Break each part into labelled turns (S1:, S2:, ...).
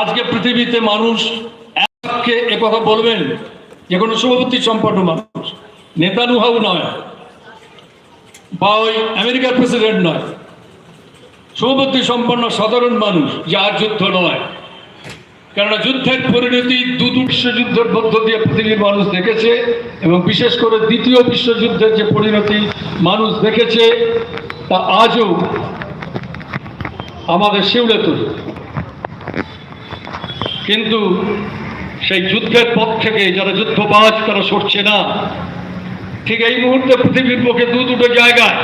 S1: আজকে পৃথিবীতে মানুষ এককে কথা বলবেন, যে কোনো শুভবর্তী সম্পন্ন মানুষ। নেতানুহাও নয়, বা ওই আমেরিকার প্রেসিডেন্ট নয়। শুভবর্তী সম্পন্ন সাধারণ মানুষ, যে আর যুদ্ধ নয়। কেননা যুদ্ধের পরিণতি দু বিশ্বযুদ্ধের মধ্য দিয়ে পৃথিবীর মানুষ দেখেছে, এবং বিশেষ করে দ্বিতীয় বিশ্বযুদ্ধের যে পরিণতি মানুষ দেখেছে, তা আজও আমাদের শিউলে তুলে। কিন্তু সেই যুদ্ধের পথ থেকে যারা যুদ্ধবাজ তারা সরছে না। ঠিক এই মুহূর্তে পৃথিবীর বুকে দু দুটো জায়গায়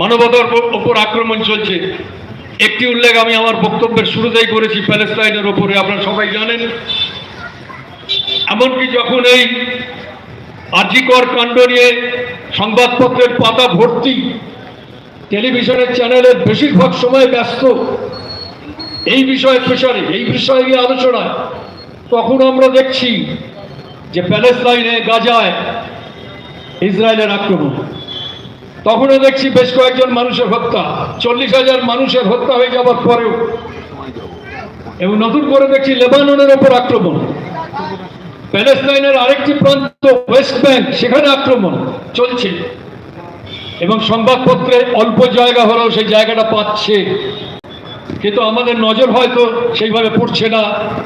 S1: মানবতার ওপর আক্রমণ চলছে। একটি উল্লেখ আমি আমার বক্তব্যের শুরুতেই করেছি প্যালেস্টাইনের ওপরে, আপনারা সবাই জানেন। এমনকি যখন এই আর্যিকর কাণ্ড নিয়ে সংবাদপত্রের পাতা ভর্তি, টেলিভিশনের চ্যানেলের বেশিরভাগ সময় ব্যস্ত এই বিষয়ে প্রচারে এই বিষয়ে নিয়ে আলোচনায় তখন আমরা দেখছি যে প্যালেস্টাইনে গাজায় ইসরায়েলের আক্রমণ। তখনও দেখছি বেশ কয়েকজন মানুষের হত্যা। চল্লিশ হাজার মানুষের হত্যা হয়ে যাওয়ার পরেও এবং নতুন করে দেখছি লেবাননের ওপর আক্রমণ। প্যালেস্টাইনের আরেকটি প্রান্ত, ওয়েস্ট ব্যাংক, সেখানে আক্রমণ চলছে। এবং সংবাদপত্রে অল্প জায়গা হলেও সেই জায়গাটা পাচ্ছে। কিন্তু আমাদের নজর হয়তো সেইভাবে পড়ছে না,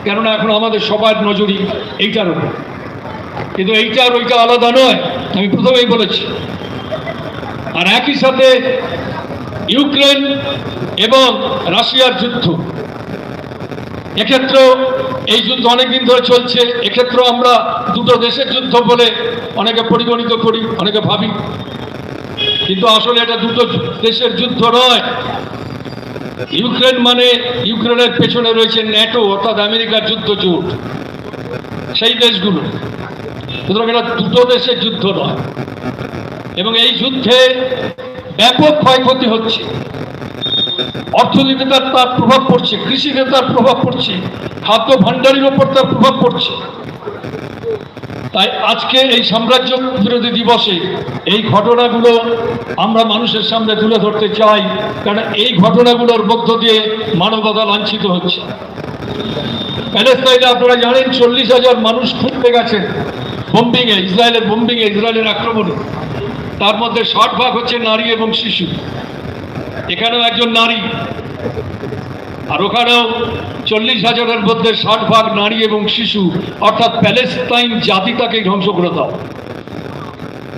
S1: কেননা এখন আমাদের সবার নজরই এইটার উপর কিন্তু এইটা আর ওইটা আলাদা নয়, আমি প্রথমেই বলেছি। আর একই সাথে ইউক্রেন এবং রাশিয়ার যুদ্ধ। এক্ষেত্রেও এই যুদ্ধ অনেকদিন ধরে চলছে, এক্ষেত্রেও আমরা দুটো দেশের যুদ্ধ বলে অনেকে পরিগণিত করি, অনেকে ভাবি। কিন্তু আসলে এটা দুটো দেশের যুদ্ধ নয় ইউক্রেন মানে ইউক্রেনের পেছনে রয়েছে ন্যাটো, অর্থাৎ আমেরিকার যুদ্ধ জোট। সেই দেশগুলো। সুতরাং এটা দুটো দেশের যুদ্ধ নয়। এবং এই যুদ্ধে ব্যাপক ক্ষয়ক্ষতি হচ্ছে। অর্থনীতিতে তার প্রভাব পড়ছে, কৃষিতে তার প্রভাব পড়ছে, খাদ্য ভাণ্ডারের ওপর তার প্রভাব পড়ছে। তাই আজকে এই সাম্রাজ্য বিরোধী দিবসে এই ঘটনাগুলো আমরা মানুষের সামনে তুলে ধরতে চাই, কারণ এই ঘটনাগুলোর মধ্য দিয়ে মানবতা লাঞ্ছিত হচ্ছে। প্যালেস্তাইনে আপনারা জানেন চল্লিশ হাজার মানুষ খুঁজতে গেছেন বোম্বিংয়ে ইসরায়েলের বোম্বিংয়ে ইসরায়েলের আক্রমণে। তার মধ্যে ষাট ভাগ হচ্ছে নারী এবং শিশু। এখানেও একজন নারী আর ওখানেও চল্লিশ হাজারের মধ্যে ষাট ভাগ নারী এবং শিশু, অর্থাৎ প্যালেস্তাইন জাতিটাকেই ধ্বংস করে দাও।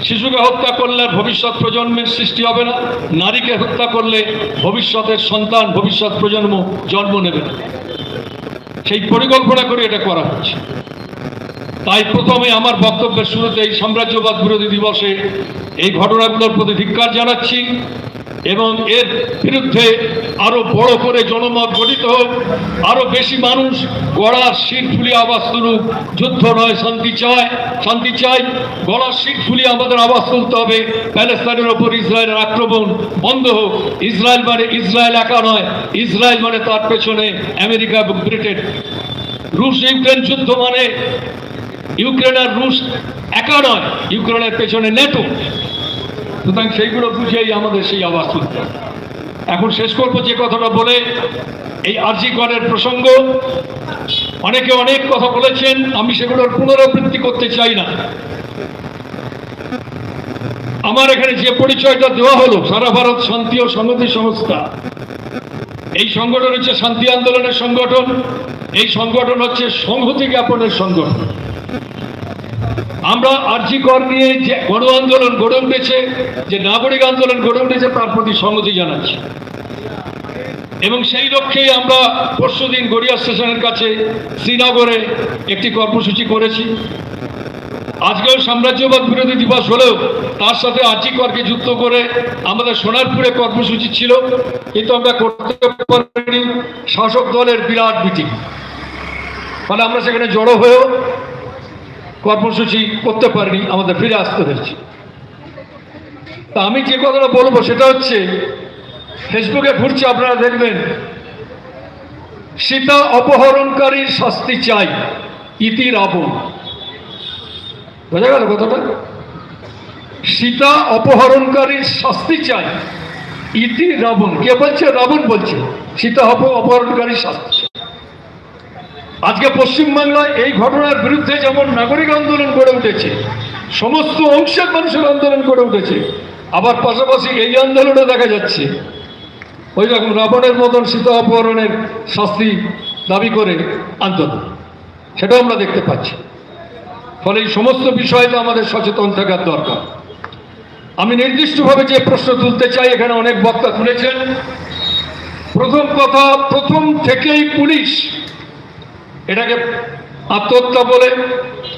S1: শিশুকে হত্যা করলে ভবিষ্যৎ প্রজন্মের সৃষ্টি হবে না। নারীকে হত্যা করলে ভবিষ্যতের সন্তান, ভবিষ্যৎ প্রজন্ম জন্ম নেবে না। সেই পরিকল্পনা করে এটা করা হচ্ছে। তাই প্রথমে আমার বক্তব্যের শুরুতে এই সাম্রাজ্যবাদ বিরোধী দিবসে এই ঘটনাগুলোর প্রতি ধিক্কার জানাচ্ছি। এবং এর বিরুদ্ধে আরও বড় করে জনমত গঠিত হোক, আরও বেশি মানুষ গড়ার শীত ফুলিয়ে আওয়াজ তুলুক। যুদ্ধ নয়, শান্তি চায়, শান্তি চাই। গড়ার শীত ফুলিয়ে আমাদের আওয়াজ তুলতে হবে। প্যালেস্তাইনের ওপর ইসরায়েলের আক্রমণ বন্ধ হোক। ইসরায়েল মানে ইসরায়েল একা নয়, ইসরায়েল মানে তার পেছনে আমেরিকা ব্রিটেন। রুশ, ইউক্রেন যুদ্ধ মানে ইউক্রেন আর রুশ একা নয়, ইউক্রেনের পেছনে নেটো। সুতরাং সেইগুলো বুঝেই আমাদের সেই আওয়াজ তুলতে এখন শেষ করব যে কথাটা বলে, এই আরজি করের প্রসঙ্গ। অনেকে অনেক কথা বলেছেন, আমি সেগুলোর পুনরাবৃত্তি করতে চাই না। আমার এখানে যে পরিচয়টা দেওয়া হলো, সারা ভারত শান্তি ও সংহতি সংস্থা, এই সংগঠন হচ্ছে শান্তি আন্দোলনের সংগঠন, এই সংগঠন হচ্ছে সংহতি জ্ঞাপনের সংগঠন। আমরা আর্জি কর নিয়ে যে গণ আন্দোলন গড়ে উঠেছে, যে নাগরিক আন্দোলন গড়ে উঠেছে, তার প্রতি সংহতি জানাচ্ছি। এবং সেই লক্ষ্যেই আমরা পরশু দিন গড়িয়া স্টেশনের কাছে শ্রীনগরে একটি কর্মসূচি করেছি। আজকেও সাম্রাজ্যবাদ বিরোধী দিবস হলেও তার সাথে আর্জি করকে যুক্ত করে আমাদের সোনারপুরে কর্মসূচি ছিল, কিন্তু আমরা করতে পারিনি। শাসক দলের বিরাট মিটিং। ফলে আমরা সেখানে জড়ো হয়েও কর্মসূচি করতে পারিনি, আমাদের ফিরে আসতে হয়েছে। তা আমি যে কথাটা বলব সেটা হচ্ছে, ফেসবুকে ঘুরছে, আপনারা দেখবেন, সীতা অপহরণকারীর শাস্তি চাই, ইতি রাবণ। বোঝা গেল কথাটা? সীতা অপহরণকারীর শাস্তি চাই, ইতি রাবণ। কে বলছে? রাবণ বলছে, সীতা অপ অপহরণকারীর শাস্তি। আজকে পশ্চিমবাংলায় এই ঘটনার বিরুদ্ধে যেমন নাগরিক আন্দোলন গড়ে উঠেছে, সমস্ত অংশের মানুষের আন্দোলন গড়ে উঠেছে, আবার পাশাপাশি এই আন্দোলনে দেখা যাচ্ছে। ওই রকম রাবণের মতন সীতা অপহরণের শাস্তি দাবি করে আন্দোলন। সেটাও আমরা দেখতে পাচ্ছি। ফলে এই সমস্ত বিষয়টা আমাদের সচেতন থাকার দরকার। আমি নির্দিষ্টভাবে যে প্রশ্ন তুলতে চাই, এখানে অনেক বক্তা তুলেছেন। প্রথম কথা, প্রথম থেকেই পুলিশ এটাকে আত্মহত্যা বলে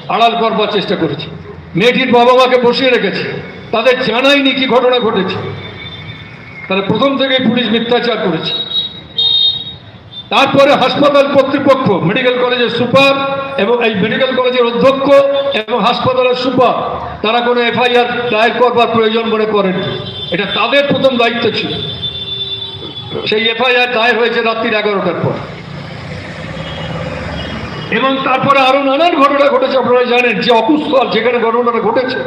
S1: আড়াল করবার চেষ্টা করেছে। মেয়েটির বাবা মাকে বসিয়ে রেখেছে। তাদের জানাইনি কি ঘটনা ঘটেছে। তাহলে প্রথম থেকেই পুলিশ মিথ্যাচার করেছে। তারপরে হাসপাতাল কর্তৃপক্ষ, মেডিকেল কলেজের সুপার এবং এই মেডিকেল কলেজের অধ্যক্ষ এবং হাসপাতালের সুপার, তারা কোনো এফআইআর দায়ের করবার প্রয়োজন মনে করেন এটা তাদের প্রথম দায়িত্ব ছিল। সেই এফআইআর দায়ের হয়েছে রাত্রির এগারোটার পর। এবং তারপরে আরও নানান ঘটনা ঘটেছে, আপনারা জানেন যে অকুস্থল যেখানে ঘটনাটা ঘটেছে,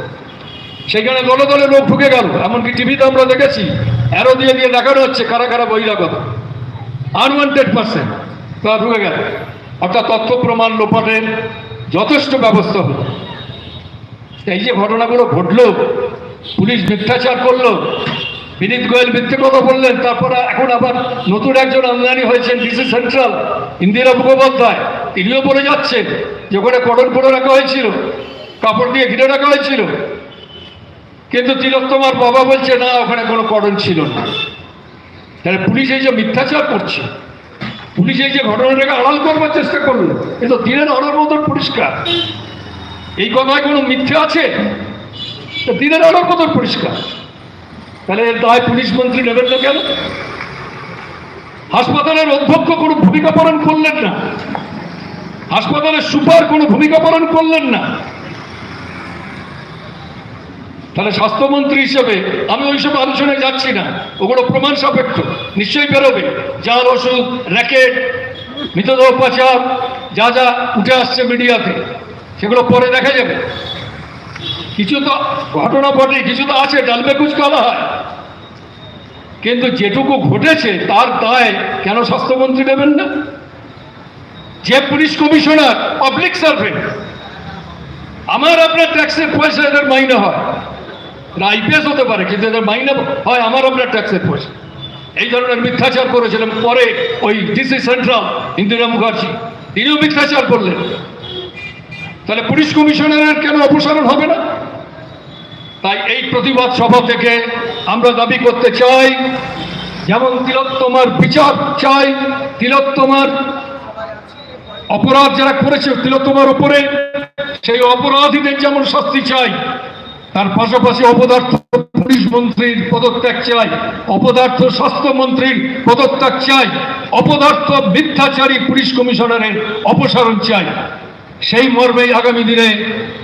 S1: সেখানে দলে দলে লোক ঢুকে গেল। এমনকি টিভিতে আমরা দেখেছি অ্যারো দিয়ে দিয়ে দেখানো হচ্ছে কারা কারা বহিরাগত। আনওয়ান্টেড পার্সেন্ট তারা ঢুকে গেল। অর্থাৎ তথ্য প্রমাণ লোপাটের যথেষ্ট ব্যবস্থা হলো। এই যে ঘটনাগুলো ঘটলো, পুলিশ মিথ্যাচার করল বিনীত গোয়েল কথা বললেন তারপরে এখন আবার নতুন একজন আমদানি হয়েছেন ডিসি সেন্ট্রাল, ইন্দিরা মুখোপাধ্যায়। তিনিও বলে যাচ্ছেন, যে ওখানে কটন পরে রাখা হয়েছিল, কাপড় দিয়ে ঘিরে রাখা হয়েছিল। কিন্তু তিলোত্তমার বাবা বলছে, না, ওখানে কোনো কটন ছিল না। তাহলে পুলিশ এই যে মিথ্যাচার করছে, পুলিশ এই যে ঘটনাটাকে আড়াল করবার চেষ্টা করল কিন্তু দিনের আলোর মতন পরিষ্কার। এই কথায় কোনো মিথ্যে আছে? দিনের আলোর মতন পরিষ্কার। তাহলে এর দায় পুলিশ মন্ত্রী নেবেন না কেন? হাসপাতালের অধ্যক্ষ কোনো ভূমিকা পালন করলেন না। হাসপাতালের সুপার কোনো ভূমিকা পালন করলেন না। তাহলে স্বাস্থ্যমন্ত্রী হিসেবে আমি ওইসব আলোচনায় যাচ্ছি না। ওগুলো প্রমাণ সাপেক্ষ। নিশ্চয়ই বেরোবে। জাল ওষুধ, র্যাকেট, মৃতদেহ পাচার, যা যা উঠে আসছে মিডিয়াতে, সেগুলো পরে দেখা যাবে। কিছু তো ঘটনা ঘটে কিছু তো আছে, ডালবে কুচকালা হয়। কিন্তু যেটুকু ঘটেছে, তার দায় কেন স্বাস্থ্যমন্ত্রী নেবেন না? যে পুলিশ কমিশনার পাবলিক সার্ভেন্ট আমার আপনার ট্যাক্সের পয়সা এদের মাইনে হয়। না আইপিএস হতে পারে, কিন্তু এদের মাইনে হয় আমার আপনার ট্যাক্সের পয়সা। এই ধরনের মিথ্যাচার করেছিলেন পরে ওই ডিসি সেন্ট্রাল ইন্দিরা মুখার্জি। তিনিও মিথ্যাচার করলেন। তাহলে পুলিশ কমিশনারের কেন অপসারণ হবে না? তাই এই প্রতিবাদ সভা থেকে আমরা দাবি করতে চাই, যেমন তিলোত্তমার বিচার চাই, তিলোত্তমার অপরাধ যারা করেছে, তিলোত্তমার উপরে সেই অপরাধীদের যেমন শাস্তি চাই, তার পাশাপাশি অপদার্থ পুলিশ মন্ত্রীর পদত্যাগ চাই, অপদার্থ স্বাস্থ্যমন্ত্রীর পদত্যাগ চাই, অপদার্থ মিথ্যাচারী পুলিশ কমিশনারের অপসারণ চাই। সেই মর্মেই আগামী দিনে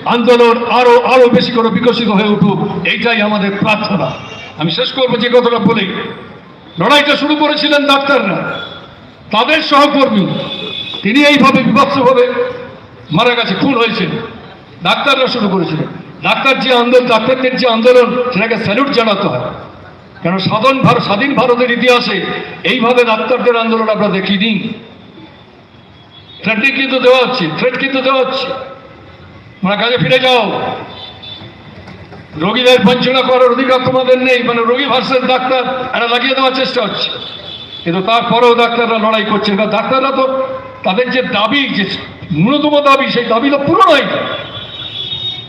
S1: আন্দোলন আরও আরও বেশি করে বিকশিত হয়ে উঠুক, এইটাই আমাদের প্রার্থনা। আমি শেষ করব যে কথাটা বলি। লড়াইটা শুরু করেছিলেন ডাক্তাররা। তাদের সহকর্মী, তিনি এইভাবে বিভৎসভাবে মারা গেছে, খুন হয়েছেন। ডাক্তাররা শুরু করেছিলেন ডাক্তার যে আন্দোলন, ডাক্তারদের যে আন্দোলন, সেটাকে স্যালুট জানাতে হয়। কেন সাধারণ ভারত স্বাধীন ভারতের ইতিহাসে এইভাবে ডাক্তারদের আন্দোলন আমরা দেখিনি। থ্রেটই কিন্তু দেওয়া হচ্ছে থ্রেট কিন্তু দেওয়া হচ্ছে। তোমরা কাজে ফিরে যাও। রোগীদের বঞ্চনা করার অধিকার তোমাদের নেই মানে রোগী ভার্সেস ডাক্তার এটা লাগিয়ে দেওয়ার চেষ্টা হচ্ছে। কিন্তু তারপরেও ডাক্তাররা লড়াই করছেন কারণ ডাক্তাররা তো তাদের যে দাবি, যে ন্যূনতম দাবি, সেই দাবি তো পূরণ হয়নি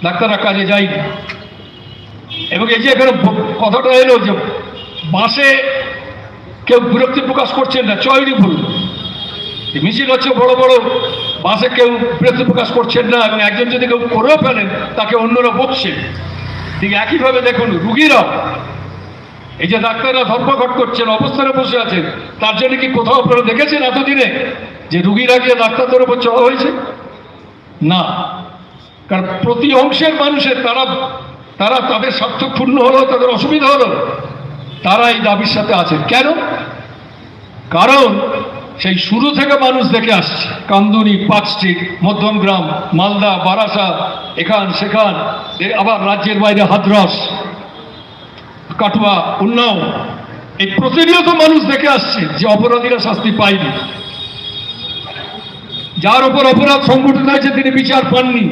S1: ডাক্তাররা কাজে যায়নি। এবং এই যে এখানে কথাটা এলো যে বাসে কেউ বিরক্তি প্রকাশ করছেন না চয়নি ভুল। মিছিল হচ্ছে, বড় বড় বাসে কেউ বিরক্তি প্রকাশ করছেন না এবং একজন যদি কেউ করেও ফেলেন তাকে অন্যরা বকছে। ঠিক একইভাবে দেখুন রুগীরাও এই যে ডাক্তাররা ধর্মঘট করছেন, অবস্থানে বসে আছেন, তার জন্য কি কোথাও আপনারা দেখেছেন এতদিনে যে রুগীরা গিয়ে ডাক্তারদের উপর চড়া হয়েছে? না। কারণ প্রতি অংশের মানুষের, তারা তারা তাদের স্বার্থ পূর্ণ হলো, তাদের অসুবিধা হলো, তারা এই দাবির সাথে আছেন। কেন? কারণ সেই শুরু থেকে মানুষ দেখে আসছে। কান্দুনি, পার্ক স্ট্রিট, মধ্যমগ্রাম, মালদা বারাসা এখান, সেখান আবার রাজ্যের বাইরে হাদ্রাস কাটুয়া, উন্নাও। এই প্রতিনিয়ত মানুষ দেখে আসছে যে অপরাধীরা শাস্তি পায়নি। যার উপর অপরাধ সংগঠিত হয়েছে তিনি বিচার পাননি।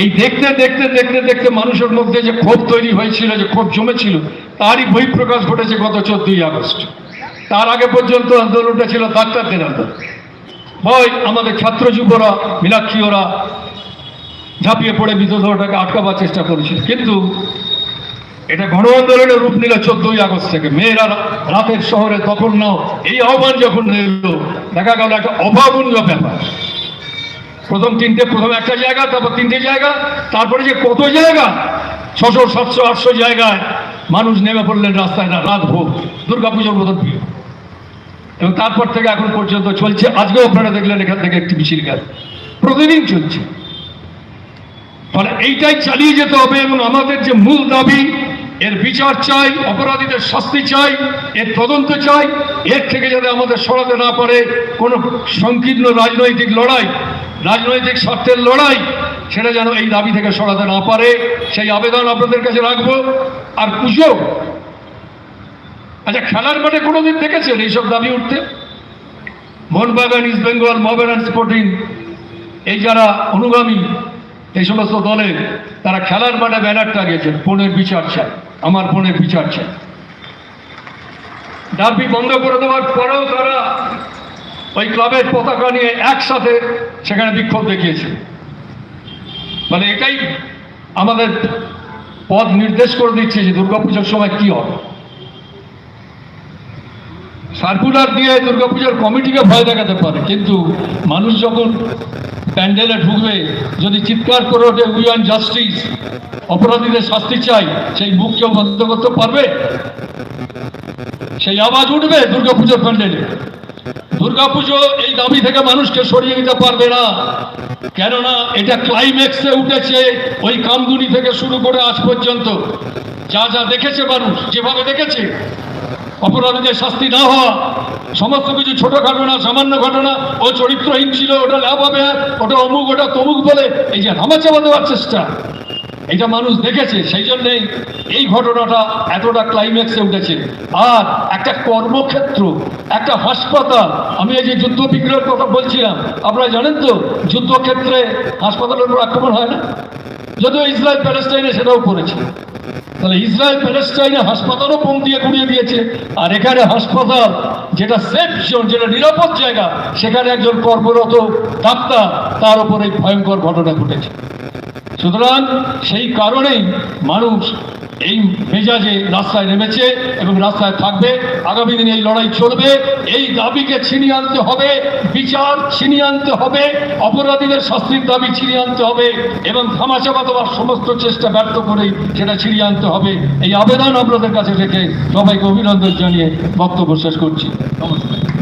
S1: এই দেখতে দেখতে দেখতে দেখতে মানুষের মধ্যে যে ক্ষোভ তৈরি হয়েছিল, যে ক্ষোভ জমেছিল, তারই বহিঃপ্রকাশ ঘটেছে গত চোদ্দই আগস্ট। তার আগে পর্যন্ত আন্দোলনটা ছিল ডাক্তারদের আন্দোলন ভয় আমাদের ছাত্র যুবরা, মীনাক্ষীয়রা ঝাঁপিয়ে পড়ে বিদ্রোহটাকে আটকাবার চেষ্টা করেছিল। কিন্তু এটা গণ আন্দোলনের রূপ নিল চোদ্দই আগস্ট থেকে। মেয়েরা রাতের শহরে তখন নাও, এই আহ্বান যখন এলো দেখা গেল একটা অভাবনীয় ব্যাপার। প্রথম তিনটে, প্রথম একটা জায়গা, তারপর তিনটে জায়গা, তারপরে যে কত জায়গা? ছশো, সাতশো, আটশো জায়গায় মানুষ নেমে পড়লেন রাস্তায় না রাত ভোগ দুর্গাপুজোর মতন ভিড়। এবং তারপর থেকে এখন পর্যন্ত চলছে। আজকেও আপনারা দেখলেন এখান থেকে একটি মিছিল গেল। প্রতিদিন চলছে। ফলে এইটাই চালিয়ে যেতে হবে এবং আমাদের যে মূল দাবি, এর বিচার চাই, অপরাধীদের শাস্তি চাই, এর তদন্ত চাই, এর থেকে যাতে আমাদের সরাতে না পারে কোনো সংকীর্ণ রাজনৈতিক লড়াই, রাজনৈতিক স্বার্থের লড়াই, সেটা যেন এই দাবি থেকে সরাতে না পারে, সেই আবেদন আপনাদের কাছে রাখব। আর পুজো আচ্ছা খেলার মাঠে কোনোদিন দেখেছেন এইসব দাবি উঠতে? মোহনবাগান ইস্ট বেঙ্গল মোহামেডান স্পোর্টিং, এই যারা অনুগামী, এই সমস্ত দলে তারা খেলার মাঠে ব্যানার টাঙিয়েছেন পণের বিচার চায়, আমার পণের বিচার চায়। ডার্বি বন্ধ করে দেওয়ার পরেও তারা ওই ক্লাবের পতাকা নিয়ে একসাথে সেখানে বিক্ষোভ দেখিয়েছে। মানে এটাই আমাদের পথ নির্দেশ করে দিচ্ছে যে দুর্গাপুজোর সময় কি হবে। সার্কুলার দিয়ে দুর্গাপুজোর কমিটিকে ভয় দেখাতে পারে, কিন্তু মানুষ যখন প্যান্ডেলে ঢুকবে, যদি চিৎকার করে ওঠে উই জাস্টিস অপরাধীদের শাস্তি চাই, সেই মুখ কেউ বন্ধ করতে পারবে? সেই আওয়াজ উঠবে দুর্গাপুজোর প্যান্ডেলে। দুর্গাপুজো এই দাবি থেকে মানুষকে সরিয়ে দিতে পারবে না। কেননা এটা ক্লাইম্যাক্সে উঠেছে, ওই কামদুনি থেকে শুরু করে আজ পর্যন্ত। যা যা দেখেছে মানুষ, যেভাবে দেখেছে অপরাধীদের শাস্তি না হওয়া, সমস্ত কিছু ছোট ঘটনা, সামান্য ঘটনা, ও চরিত্রহীন ছিল, ওটা লাভ হবে আর ওটা অমুক, ওটা তমুক বলে, এই যে ধামাচাপা দেওয়ার চেষ্টা, এটা মানুষ দেখেছে, সেই জন্যেই এই ঘটনাটা এতটা ক্লাইম্যাক্সে উঠেছে। আর একটা কর্মক্ষেত্র, একটা হাসপাতাল, আমি এই যে যুদ্ধ বিগ্রহের কথা বলছিলাম, আপনারা জানেন তো, যুদ্ধক্ষেত্রে হাসপাতালের উপর আক্রমণ হয় না? যদিও ইসরায়েল প্যালেস্টাইনে সেটাও করেছে। তাহলে ইসরায়েল প্যালেস্টাইনে হাসপাতালও বোম দিয়ে গুড়িয়ে দিয়েছে। আর এখানে হাসপাতাল, যেটা সেফ জোন যেটা নিরাপদ জায়গা, সেখানে একজন কর্মরত ডাক্তার, তার উপর এই ভয়ঙ্কর ঘটনা ঘটেছে। সুতরাং সেই কারণেই মানুষ এই মেজাজে রাস্তায় নেমেছে এবং রাস্তায় থাকবে। আগামী দিনে এই লড়াই চলবে। এই দাবিকে ছিনিয়ে আনতে হবে, বিচার ছিনিয়ে আনতে হবে, অপরাধীদের শাস্তির দাবি ছিনিয়ে আনতে হবে এবং থামাচাপা দেওয়ার সমস্ত চেষ্টা ব্যর্থ করেই সেটা ছিনিয়ে আনতে হবে। এই আবেদন আপনাদের কাছে রেখে সবাইকে অভিনন্দন জানিয়ে বক্তব্য শেষ করছি। নমস্কার।